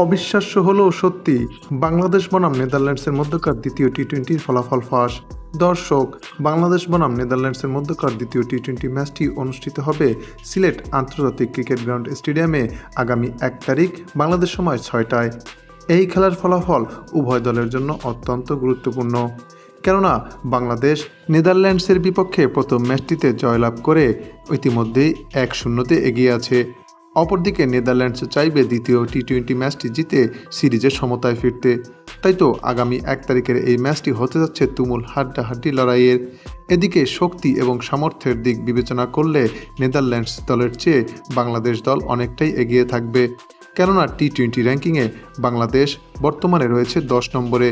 অবিশ্বাস্য হলেও সত্যি, বাংলাদেশ বনাম নেদারল্যান্ডসের মধ্যকার দ্বিতীয় টি টোয়েন্টির ফলাফল ফাঁস। দর্শক, বাংলাদেশ বনাম নেদারল্যান্ডসের মধ্যকার দ্বিতীয় টি টোয়েন্টি ম্যাচটি অনুষ্ঠিত হবে সিলেট আন্তর্জাতিক ক্রিকেট গ্রাউন্ড স্টেডিয়ামে আগামী এক তারিখ, বাংলাদেশ সময় ছয়টায়। এই খেলার ফলাফল উভয় দলের জন্য অত্যন্ত গুরুত্বপূর্ণ। কেননা, বাংলাদেশ নেদারল্যান্ডসের বিপক্ষে প্রথম ম্যাচটিতে জয়লাভ করে ইতিমধ্যেই এক শূন্যতে এগিয়ে আছে। অপরদিকে নেদারল্যান্ডস চাইবে দ্বিতীয় টি টোয়েন্টি ম্যাচটি জিতে সিরিজের সমতায় ফিরতে। তাই তো আগামী এক তারিখের এই ম্যাচটি হতে যাচ্ছে তুমুল হাড্ডাহাড্ডি লড়াইয়ের। এদিকে শক্তি এবং সামর্থ্যের দিক বিবেচনা করলে নেদারল্যান্ডস দলের চেয়ে বাংলাদেশ দল অনেকটাই এগিয়ে থাকবে। কেননা টি টোয়েন্টি র্যাঙ্কিংয়ে বাংলাদেশ বর্তমানে রয়েছে দশ নম্বরে।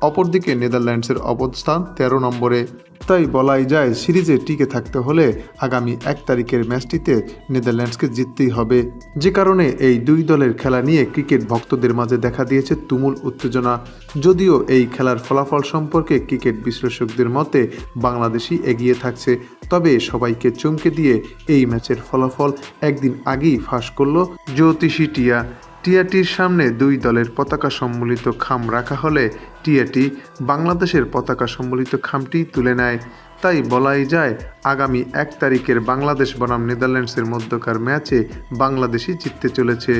অপরদিকে নেদারল্যান্ডসের অবস্থান তেরো নম্বরে। তাই বলাই যায়, সিরিজে টিকে থাকতে হলে আগামী এক তারিখের ম্যাচটিতে নেদারল্যান্ডসকে জিততেই হবে। যে কারণে এই দুই দলের খেলা নিয়ে ক্রিকেট ভক্তদের মাঝে দেখা দিয়েছে তুমুল উত্তেজনা। যদিও এই খেলার ফলাফল সম্পর্কে ক্রিকেট বিশ্লেষকদের মতে, বাংলাদেশই এগিয়ে থাকছে। তবে সবাইকে চমকে দিয়ে এই ম্যাচের ফলাফল একদিন আগেই ফাঁস করল জ্যোতিষী টিয়া। টিয়াটির সামনে দুই দলের পতাকা সম্বলিত খাম রাখা হলে টিয়াটি বাংলাদেশের পতাকা সম্বলিত খামটি তুলে নেয়। তাই বলাই যায়, আগামী এক তারিখের বাংলাদেশ বনাম নেদারল্যান্ডসের মধ্যকার ম্যাচে বাংলাদেশই জিততে চলেছে।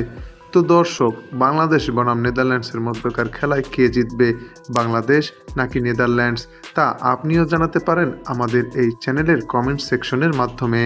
তো দর্শক, বাংলাদেশ বনাম নেদারল্যান্ডসের মধ্যকার খেলায় কে জিতবে, বাংলাদেশ নাকি নেদারল্যান্ডস? তা আপনিও জানাতে পারেন আমাদের এই চ্যানেলের কমেন্ট সেকশনের মাধ্যমে।